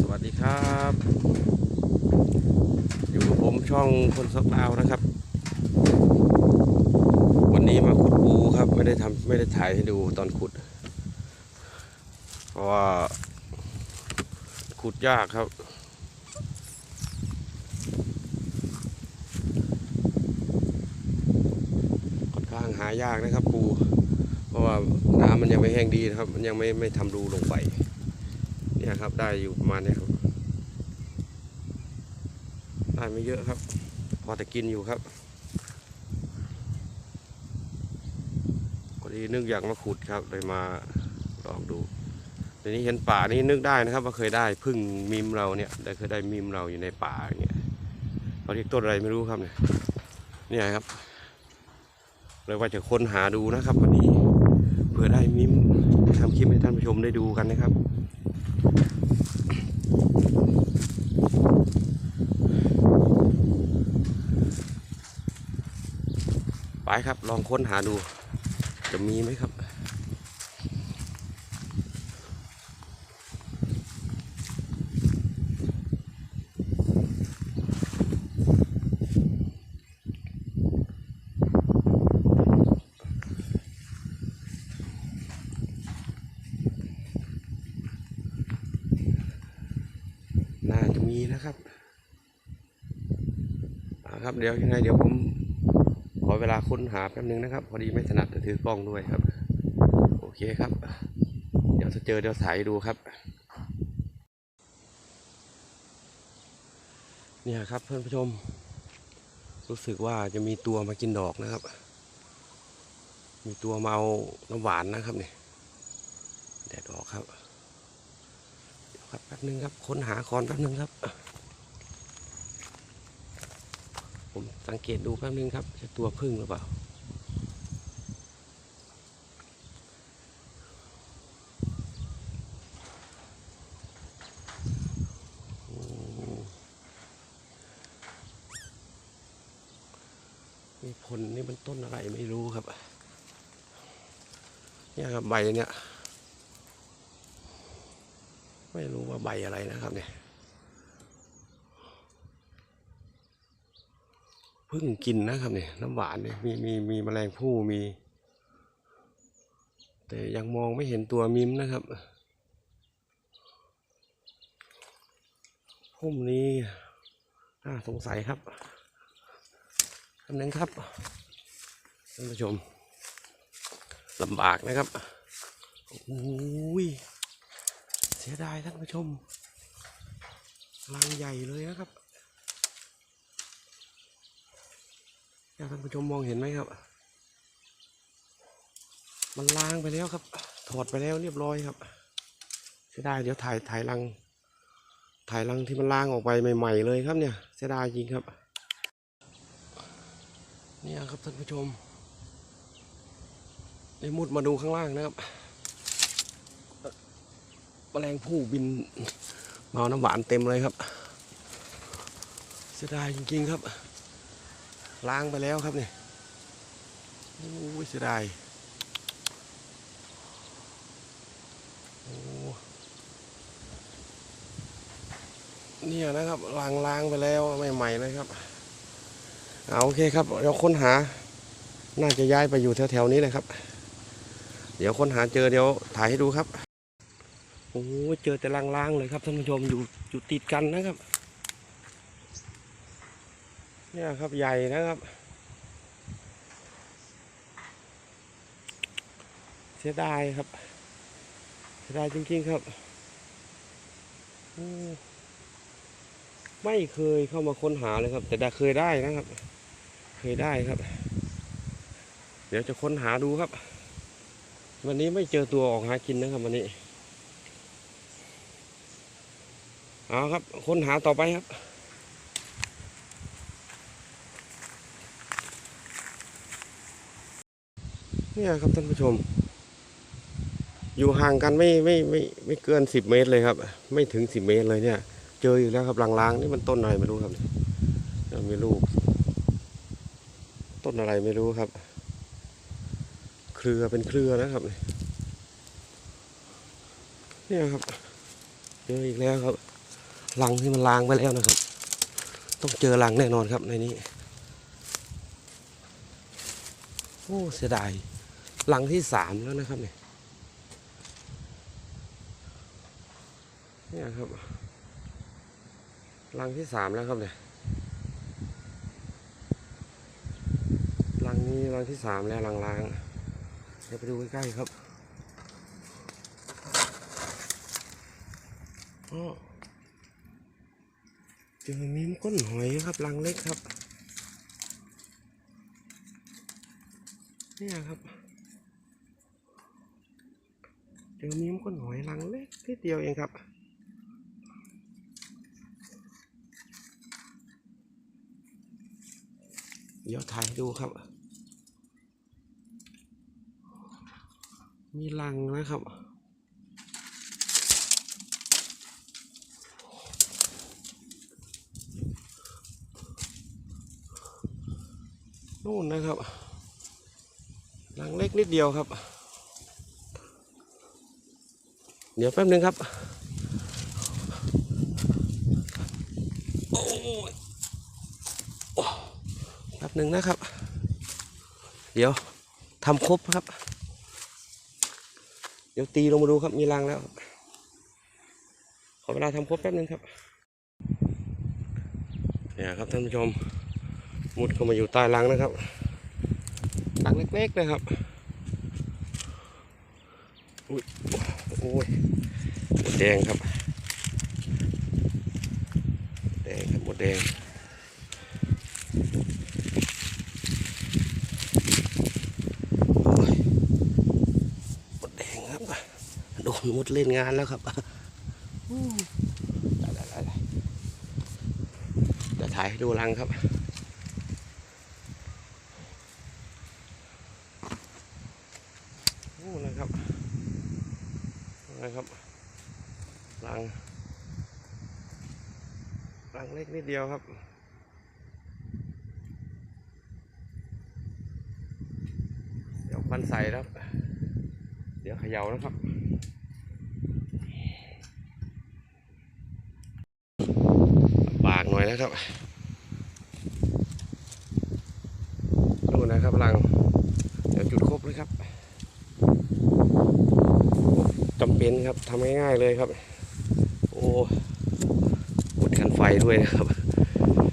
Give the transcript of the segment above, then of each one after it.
สวัสดีครับ อยู่กับผมช่องคนซอกดาวนะครับ วันนี้มาขุดปูครับ ไม่ได้ทำไม่ได้ถ่ายให้ดูตอนขุด เพราะว่า ขุดยากครับค่อนข้างหายากนะครับปู เพราะว่าน้ำมันยังไม่แห้งดีนะครับ มันยังไม่ไม่ทำรูลงไป เนี่ยครับ ได้อยู่ประมาณนี้ครับ ได้ไม่เยอะครับ พอแต่กินอยู่ครับพอดีนึกอยากมาขุดครับเลยมาลองดูทีนี้เห็นป่านี้นึกได้นะครับ ว่าเคยได้พึ่งมิมเราเนี่ยได้เคยได้มิมเราอยู่ในป่าอย่างเงี้ยเขาเรียกต้นอะไรไม่รู้ครับเนี่ยเนี่ยครับเลยว่าจะค้นหาดูนะครับ วันนี้เผื่อได้มิมทำคลิปให้ท่านผู้ชมได้ดูกันนะครับ ไปครับ ลองค้นหาดู จะมีไหมครับ มีนะครับครับเดี๋ยวยังไงเดี๋ยวผมขอเวลาค้นหาแป๊บนึงนะครับ พอดีไม่ถนัดจะถือกล้องด้วยครับ โอเคครับ เดี๋ยวถ้าเจอเดี๋ยวถ่ายดูครับ เนี่ยครับเพื่อนผู้ชม รู้สึกว่าจะมีตัวมากินดอกนะครับ มีตัวมาเอาน้ำหวานนะครับเนี่ยแดดออกครับ ครับแป๊บนึงครับ ค้นหาคอนแป๊บนึงครับ ผมสังเกตดูแป๊บนึงครับจะตัวพึ่งหรือเปล่ามนี่ผลนี่มันต้นอะไรไม่รู้ครับ เนี่ยครับใบเนี่ย ไม่รู้ว่าใบอะไรนะครับเนี่ยพิ่งกินนะครับเนี่ยน้ำหวานเนี่ยมีมีมีแมลงผู้มี แต่ยังมองไม่เห็นตัวมิมนะครับพุ่มนี้น่าสงสัยครับคำนึงครับท่านผู้ชมลำบากนะครับโอ้ย สียดายท่านผู้ชมรังใหญ่เลยนะครับอยากท่านผู้ชมมองเห็นไหมครับ มันล้างไปแล้วครับ ถอดไปแล้วเรียบร้อยครับเสียดายเดี๋ยวถ่ายถ่ายรัง ถ่ายรังที่มันล้างออกไปใหม่ๆเลยครับเนี่ยเสียดายจริงครับ เนี่ยครับท่านผู้ชมได้มุดมาดูข้างล่างนะครับ แมลงผู้บินมาเอาน้ำหวานเต็มเลยครับ เสียดายจริงๆครับ ล้างไปแล้วครับเนี่ยโอ้ยเสียดายโอ้เนี่ยนะครับล้างล้างไปแล้วใหม่ๆเลยครับเอาโอเคครับเราค้นหา น่าจะย้ายไปอยู่แถวๆนี้เลยครับ เดี๋ยวค้นหาเจอเดี๋ยวถ่ายให้ดูครับ โอ้ยเจอแต่ลางๆเลยครับท่านผู้ชมอยู่อยู่ติดกันนะครับ เนี่ยครับใหญ่นะครับ เสียดายครับ เสียดายจริง ๆครับไม่เคยเข้ามาค้นหาเลยครับ แต่ได้เคยได้นะครับ เคยได้ครับ เดี๋ยวจะค้นหาดูครับ วันนี้ไม่เจอตัวออกหากินนะครับวันนี้ เอาครับค้นหาต่อไปครับ เนี่ยครับท่านผู้ชม อยู่ห่างกันไม่ไม่ไม่ไม่เกินสิบเมตรเลยครับ ไม่ถึงสิบเมตรเลยเนี่ย เจออยู่แล้วครับลางๆ นี่มันต้นอะไรไม่รู้ครับเนี่ยมีลูกต้นอะไรไม่รู้ครับ เครือเป็นเครือนะครับ เนี่ยครับเจออีกแล้วครับ รังที่มันล้างไปแล้วนะครับ ต้องเจอรังแน่นอนครับในนี้ โอ้เสียดายรังที่สามแล้วนะครับเนี่ยเนี่ยครับรังที่สามแล้วครับเนี่ยรังนี้รังที่สามแล้วรังล้างเดี๋ยวไปดูใกล้ๆครับอ้อ เจอมีมก้นหอยครับรังเล็กครับ เนี่ยครับเจอมีมก้นหอยรังเล็กนิดเดียวเองครับเดี๋ยวถ่ายดูครับ มีรังนะครับ นู่นนะครับรังเล็กนิดเดียวครับ เดี๋ยวแป๊บนึงครับโอ้ยแป๊บนึงนะครับ เดี๋ยวทำครบครับ เดี๋ยวตีลงมาดูครับมีรังแล้ว ขอเวลาทำครบแป๊บนึงครับเนี่ยครับท่านผู้ชม มุดเข้ามาอยู่ใต้รังนะครับรังเล็กๆนะครับอุ้ยโอ้ยหมดแดงครับแดงครับหมดแดงโอ้ยหมดแดงครับโดนมดเล่นงานแล้วครับอืมได้ได้ได้ได้เดี๋ยวถ่ายให้ดูรังครับ โอ้นะครับ นะครับรังรังเล็กนิดเดียวครับเดี๋ยวควันใส่แล้วเดี๋ยวเขย่านะครับลำบากหน่อยนะครับดูนะครับรัง เดี๋ยวจุดครบเลยครับ จำเป็นครับทำง่ายๆเลยครับ โอ้กดกันไฟด้วยนะครับ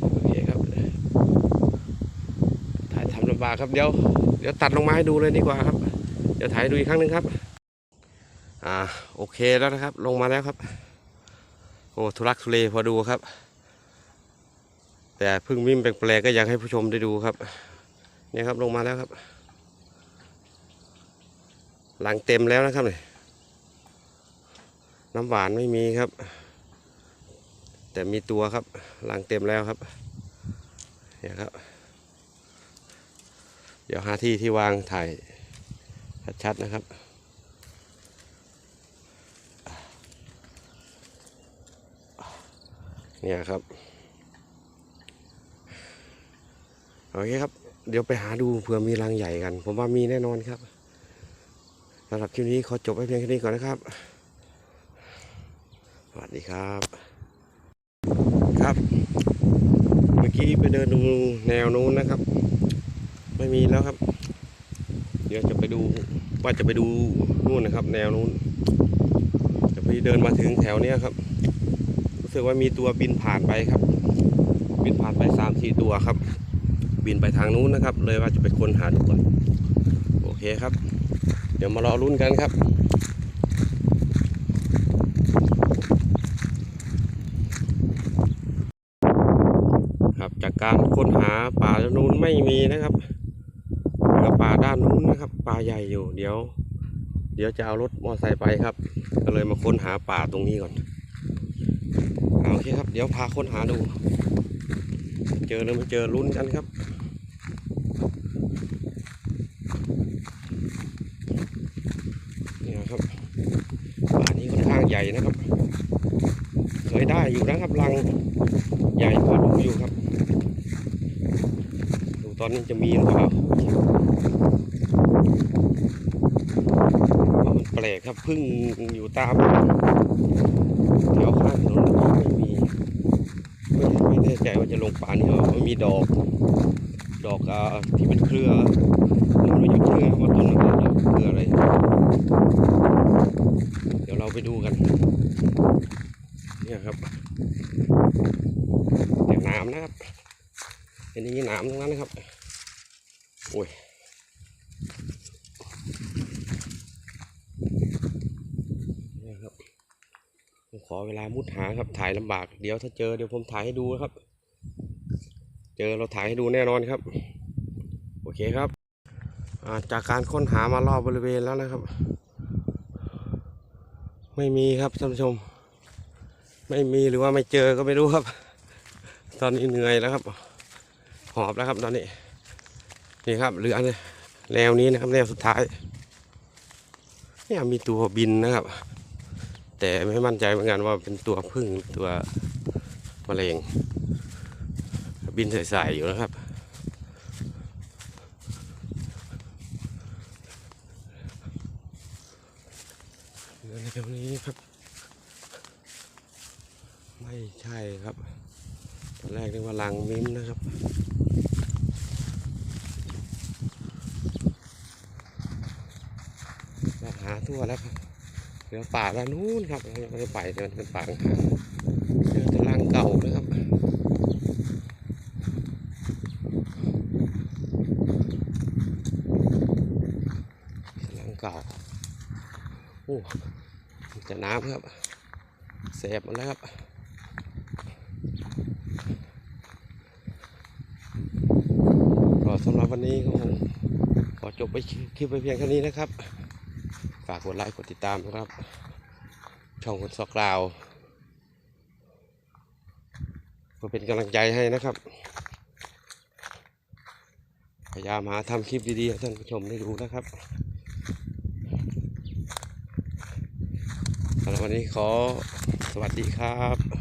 โอเคครับถ่ายทำลำบากครับเดี๋ยวเดี๋ยวตัดลงมาให้ดูเลยดีกว่าครับ เดี๋ยวถ่ายดูอีกครั้งหนึ่งครับ อ่าโอเคแล้วนะครับ ลงมาแล้วครับ โอ้ทุลักทุเลพอดูครับ แต่พึ่งวิ่งแปลกๆก็อยากให้ผู้ชมได้ดูครับเนี่ยครับลงมาแล้วครับ หลังเต็มแล้วนะครับเนี่ย น้ำหวานไม่มีครับ แต่มีตัวครับหลังเต็มแล้วครับเนี่ยครับ เดี๋ยวหาที่ที่วางถ่ายชัดๆนะครับเนี่ยครับโอเคครับ เดี๋ยวไปหาดูเผื่อมีรังใหญ่กัน ผมว่ามีแน่นอนครับสำหรับคลิปนี้ขอจบไว้เพียงแค่นี้ก่อนนะครับ ดีครับ ครับ เมื่อกี้ไปเดินดูแนวนู้นนะครับ ไม่มีแล้วครับ เดี๋ยวจะไปดูว่าจะไปดูนู่นนะครับ แนวนู้น จะไปเดินมาถึงแถวเนี้ยครับ รู้สึกว่ามีตัวบินผ่านไปครับ บินผ่านไปสามสี่ตัวครับ บินไปทางนู้นนะครับ เลยว่าจะไปค้นหาดูก่อนโอเคครับ เดี๋ยวมารอรุ่นกันครับ ครับจา การค้นหาป่าด้านนู้นไม่มีนะครับเหลือป่าด้านนู้นนะครับ ป่าใหญ่อยู่ เดี๋ยว เดี๋ยวจะเอารถมอเตอร์ไซค์ไปครับ ก็เลยมาค้นหาป่าตรงนี้ก่อนโอเคครับ เดี๋ยวพาค้นหาดู เจอหรือไม่เจอลุ้นกันครับนี่นะครับป่านี้ค่อนข้างใหญ่นะครับเคยได้อยู่นะครับรังใหญ่พอดูอยู่ครับ ตอนนี้จะมีหรือเปล่ามันแปลกครับพึ่งอยู่ตามแถวข้างถนนไม่มีไม่ไม่แน่ใจว่าจะลงป่านี่หรอไม่มีดอก ดอกอ่าที่เป็นเครือไม่รู้จะเครือว่าต้นอะไรดอกเครืออะไรเดี๋ยวเราไปดูกันเนี่ยครับแต่น้ำนะครับเป็นอย่างนี้น้ำทั้งนั้นนะครับ โอ้ยนี่ครับผมขอเวลามุดหาครับถ่ายลำบาก เดี๋ยวถ้าเจอเดี๋ยวผมถ่ายให้ดูนะครับ เจอเราถ่ายให้ดูแน่นอนครับ โอเคครับจากการค้นหามารอบบริเวณแล้วนะครับ ไม่มีครับท่านผู้ชม ไม่มีหรือว่าไม่เจอก็ไม่รู้ครับ ตอนนี้เหนื่อยแล้วครับ หอบแล้วครับตอนนี้ นี่ครับเหลือเลยแนวนี้นะครับแนวสุดท้ายเนี่ยมีตัวบินนะครับ แต่ไม่มั่นใจเหมือนกันว่าเป็นตัวพึ่งตัวมะเร็งบินใส่ๆอยู่นะครับเหลือในตรงนี้ครับ ไม่ใช่ครับตอนแรกนึกว่าลังมิ้มนะครับ เราหา ทั่วแล้วครับเหลือป่าแล้วนู้นครับยังไม่ได้ไปแต่มันเป็นป่าข้างๆเจอต่รังเก่านะครับรังเก่าโอ้มีแต่น้ำครับแสบหมดแล้วครับก็สำหรับวันนี้ก็คงขอจบไปคลิปไปเพียงเท่านี้นะครับากกดไลค์กดติดตามนะครับ ช่องคนซอกกล่าวเพื่อเป็นกำลังใจให้นะครับ พยายามหาทำคลิปดีๆให้ท่านผู้ชมได้ดูนะครับสำหรับวันนี้ขอสวัสดีครับ